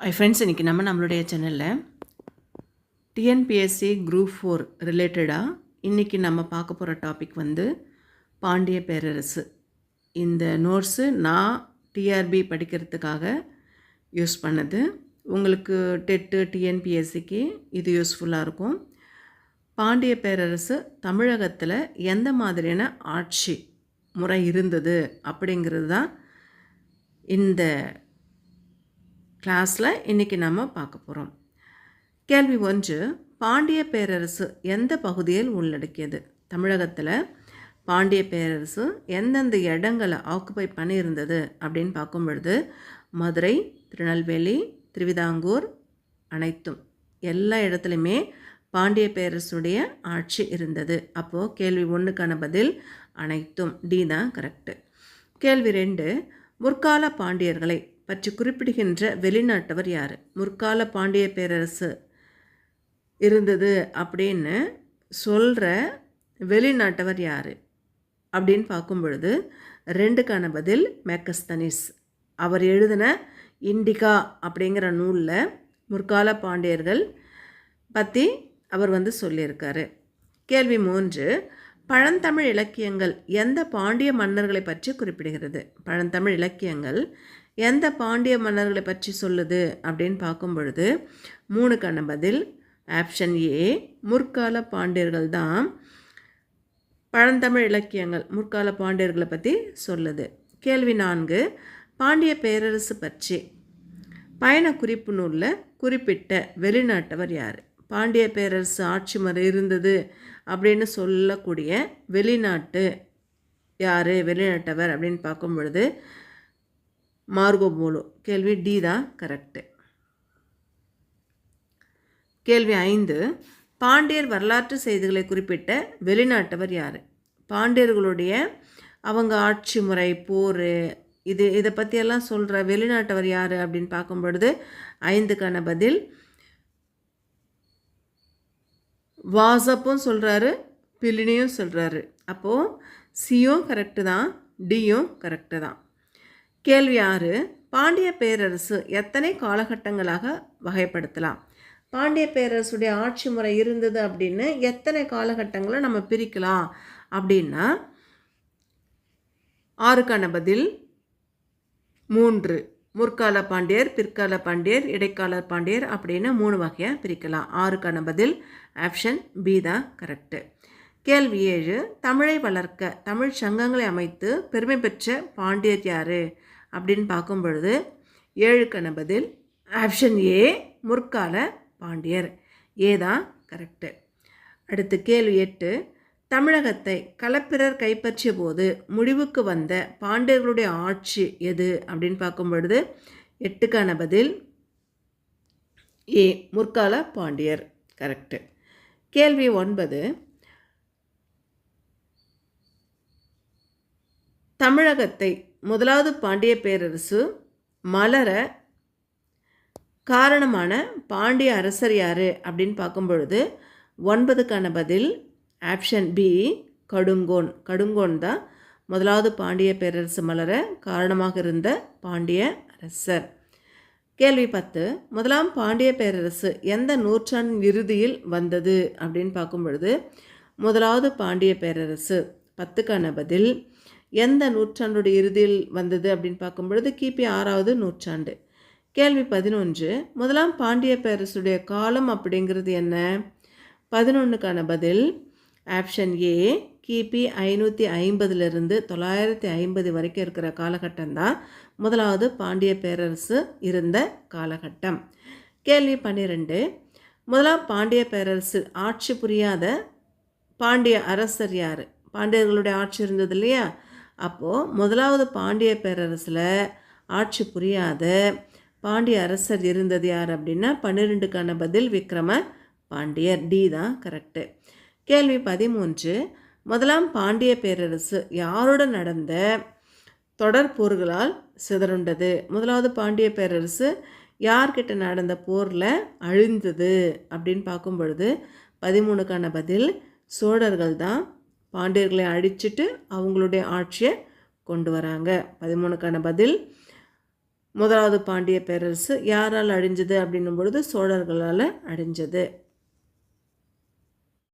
ஐ friends இன்றைக்கி நம்ம நம்மளுடைய சேனலில் டிஎன்பிஎஸ்சி குரூப் ஃபோர் ரிலேட்டடாக இன்றைக்கி நம்ம பார்க்க போகிற டாபிக் வந்து பாண்டிய பேரரசு. இந்த நோட்ஸு நான் டிஆர்பி படிக்கிறதுக்காக யூஸ் பண்ணது. உங்களுக்கு டெட்டு டிஎன்பிஎஸ்சிக்கு இது யூஸ்ஃபுல்லாக இருக்கும். பாண்டிய பேரரசு தமிழகத்தில் எந்த மாதிரியான ஆட்சி முறை இருந்தது அப்படிங்கிறது தான் இந்த கிளாஸில் இன்றைக்கி நம்ம பார்க்க போகிறோம் கேள்வி ஒன்று பாண்டிய பேரரசு எந்த பகுதியில் உள்ளடக்கியது? தமிழகத்தில் பாண்டிய பேரரசு எந்தெந்த இடங்களை ஆக்குபை பண்ணியிருந்தது அப்படின்னு பார்க்கும் பொழுது மதுரை திருநெல்வேலி திருவிதாங்கூர் அனைத்தும் எல்லா இடத்துலையுமே பாண்டிய பேரரசுடைய ஆட்சி இருந்தது. அப்போது கேள்வி ஒன்றுக்கான பதில் அனைத்தும் டி தான் கரெக்டு கேள்வி ரெண்டு முற்கால பாண்டியர்களை பற்றி குறிப்பிடுகின்ற வெளிநாட்டவர் யார்? முற்கால பாண்டிய பேரரசு இருந்தது அப்படின்னு சொல்கிற வெளிநாட்டவர் யார்? அப்படின்னு பார்க்கும் பொழுது ரெண்டுக்கான பதில் மேக்கஸ்தனிஸ். அவர் எழுதின இண்டிகா அப்படிங்கிற நூலில் முற்கால பாண்டியர்கள் பற்றி அவர் வந்து சொல்லியிருக்காரு. கேள்வி மூன்று பழந்தமிழ் இலக்கியங்கள் எந்த பாண்டிய மன்னர்களை பற்றி குறிப்பிடுகிறது? பழந்தமிழ் இலக்கியங்கள் எந்த பாண்டிய மன்னர்களை பற்றி சொல்லுது அப்படின்னு பார்க்கும் பொழுது மூணுக்கான பதில் ஆப்ஷன் ஏ முற்கால பாண்டியர்கள் தான் பழந்தமிழ் இலக்கியங்கள் முற்கால பாண்டியர்களை பற்றி சொல்லுது. கேள்வி நான்கு பாண்டிய பேரரசு பற்றி. பயண குறிப்பு நூலில் குறிப்பிட்ட வெளிநாட்டவர் யார்? பாண்டிய பேரரசு ஆட்சி முறை இருந்தது அப்படின்னு சொல்லக்கூடிய வெளிநாட்டு யார் வெளிநாட்டவர் அப்படின்னு பார்க்கும் பொழுது மார்கோபோலோ கேள்வி டி தான் கரெக்டு கேள்வி ஐந்து பாண்டியர் வரலாற்று செய்திகளை குறிப்பிட்ட வெளிநாட்டவர் யார்? பாண்டியர்களுடைய அவங்க ஆட்சி முறை போர் இது இதை பற்றியெல்லாம் சொல்கிற வெளிநாட்டவர் யார் அப்படின்னு பார்க்கும் பொழுது ஐந்துக்கான பதில் வாசப்பும் சொல்கிறாரு பிலினியும் சொல்கிறாரு அப்போது சியும் கரெக்டு தான் டியும் கரெக்டு தான். கேள்வி ஆறு பாண்டிய பேரரசு எத்தனை காலகட்டங்களாக வகைப்படுத்தலாம்? பாண்டிய பேரரசுடைய ஆட்சி முறை இருந்தது அப்படின்னு எத்தனை காலகட்டங்களை நம்ம பிரிக்கலாம் அப்படின்னா ஆறுக்கான பதில் மூன்று முற்கால பாண்டியர் பிற்கால பாண்டியர் இடைக்கால பாண்டியர் அப்படின்னு மூணு வகையாக பிரிக்கலாம். ஆறுக்கான பதில் ஆப்ஷன் பி தான் கரெக்டு கேள்வி ஏழு தமிழை வளர்க்க தமிழ் சங்கங்களை அமைத்து பெருமை பெற்ற பாண்டியர் யார்? அப்படின்னு பார்க்கும் பொழுது ஏழுக்கான பதில்? ஆப்ஷன் ஏ முற்கால பாண்டியர். ஏ தான் கரெக்டு அடுத்து கேள்வி எட்டு தமிழகத்தை களப்பிரர் கைப்பற்றிய போது முடிவுக்கு வந்த பாண்டியர்களுடைய ஆட்சி எது? அப்படின்னு பார்க்கும் பொழுது எட்டுக்கான பதில்? ஏ முற்கால பாண்டியர். கரெக்டு கேள்வி ஒன்பது தமிழகத்தை முதலாவது பாண்டிய பேரரசு மலர காரணமான பாண்டிய அரசர் யார் அப்படின்னு பார்க்கும் பொழுது ஒன்பதுக்கான பதில் ஆப்ஷன் பி கடுங்கோன். கடுங்கோன் தான் முதலாவது பாண்டிய பேரரசு மலர காரணமாக இருந்த பாண்டிய அரசர். கேள்வி பத்து முதலாம் பாண்டிய பேரரசு எந்த நூற்றாண்டின் இறுதியில் வந்தது அப்படின்னு பார்க்கும் பொழுது முதலாவது பாண்டிய பேரரசு பத்துக்கான பதில் எந்த நூற்றாண்டுடைய இறுதியில் வந்தது அப்படின்னு பார்க்கும் பொழுது கிபி ஆறாவது நூற்றாண்டு. கேள்வி பதினொன்று. முதலாம் பாண்டிய பேரரசுடைய காலம் அப்படிங்கிறது என்ன? பதினொன்றுக்கான பதில் ஆப்ஷன் ஏ கிபி ஐநூற்றி ஐம்பதுலேருந்து தொள்ளாயிரத்தி ஐம்பது வரைக்கும் இருக்கிற காலகட்டம் தான் முதலாவது பாண்டிய பேரரசு இருந்த காலகட்டம். கேள்வி பன்னிரெண்டு. முதலாம் பாண்டிய பேரரசு ஆட்சி புரியாத பாண்டிய அரசர் யார்? பாண்டியர்களுடைய ஆட்சி இருந்தது இல்லையா? அப்போது முதலாவது பாண்டிய பேரரசில் ஆட்சி புரியாத பாண்டிய அரசர் இருந்தது யார் அப்படின்னா பன்னிரெண்டுக்கான பதில் விக்ரம பாண்டியர். டி தான் கரெக்டு கேள்வி பதிமூன்று. முதலாம் பாண்டிய பேரரசு யாருடன் நடந்த தொடர் போர்களால் சிதறுண்டது? முதலாவது பாண்டிய பேரரசு யார்கிட்ட நடந்த போரில் அழிந்தது அப்படின்னு பார்க்கும் பொழுது பதிமூணுக்கான பதில் சோழர்கள் தான் பாண்டியர்களை அழிச்சிட்டு அவங்களுடைய ஆட்சியை கொண்டு வராங்க. பதிமூணுக்கான பதில் முதலாவது பாண்டிய பேரரசு யாரால் அழிஞ்சது அப்படின்னும் பொழுது சோழர்களால் அழிஞ்சது.